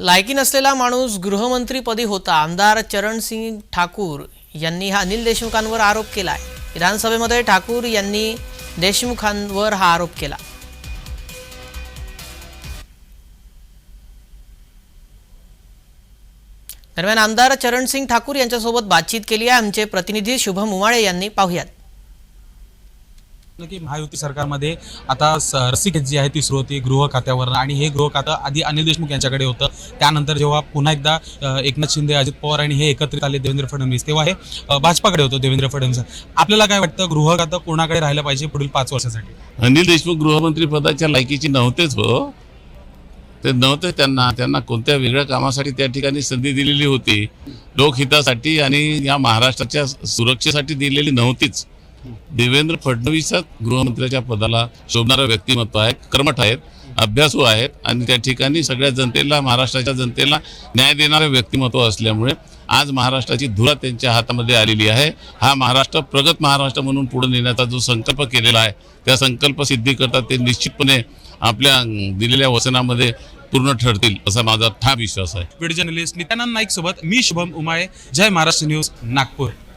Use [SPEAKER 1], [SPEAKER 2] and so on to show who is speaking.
[SPEAKER 1] लायकी नसलेला माणूस गृहमंत्रीपदी होता. आमदार चरणसिंग ठाकूर यांनी हा अनिल देशमुखांवर आरोप केला आहे विधानसभेमध्ये ठाकूर यांनी देशमुखांवर हा आरोप केला. दरम्यान आमदार चरणसिंग ठाकूर यांच्यासोबत बातचीत केली आहे. आमचे प्रतिनिधी शुभम उमाळे यांनी पाहुयात.
[SPEAKER 2] की महायुती सरकारमध्ये आता रसिक जी आहे ती सुरू होती गृह खात्यावर आणि हे गृह खातं आधी अनिल देशमुख यांच्याकडे होतं. त्यानंतर जेव्हा पुन्हा एकदा एकनाथ शिंदे अजित पवार आणि हे एकत्रित आले देवेंद्र फडणवीस तेव्हा हे भाजपाकडे होतं देवेंद्र फडणवीस. आपल्याला काय वाटतं गृह खातं कोणाकडे राहिलं पाहिजे पुढील पाच वर्षासाठी?
[SPEAKER 3] अनिल देशमुख गृहमंत्री पदाच्या लायकीची नव्हतेच हो. ते नव्हते त्यांना. त्यांना कोणत्या वेगळ्या कामासाठी त्या ठिकाणी संधी दिलेली होती? लोकहितासाठी आणि या महाराष्ट्राच्या सुरक्षेसाठी दिलेली नव्हतीच. देवेंद्र फडणवीसच गृहमंत्र्याच्या पदाला शोभणारं व्यक्तिमत्व आहे कर्मठ आहेत अभ्यासू आहेत आणि त्या ठिकाणी सगळ्या जनतेला महाराष्ट्राच्या जनतेला न्याय देणारं व्यक्तिमत्व असल्यामुळे आज महाराष्ट्राची धुरा त्यांच्या हातामध्ये आलेली आहे. हा महाराष्ट्र प्रगत महाराष्ट्र म्हणून पुढे नेण्याचा जो संकल्प केलेला आहे त्या संकल्प सिद्धीकरता ते निश्चितपणे आपल्या दिलेल्या वचनामध्ये पूर्ण ठरतील असा माझा ठाम विश्वास आहे.
[SPEAKER 2] व्हिडिओ जर्नलिस्ट नित्यानंद नाईक सोबत मी शुभम उमाळे जय महाराष्ट्र न्यूज नागपूर.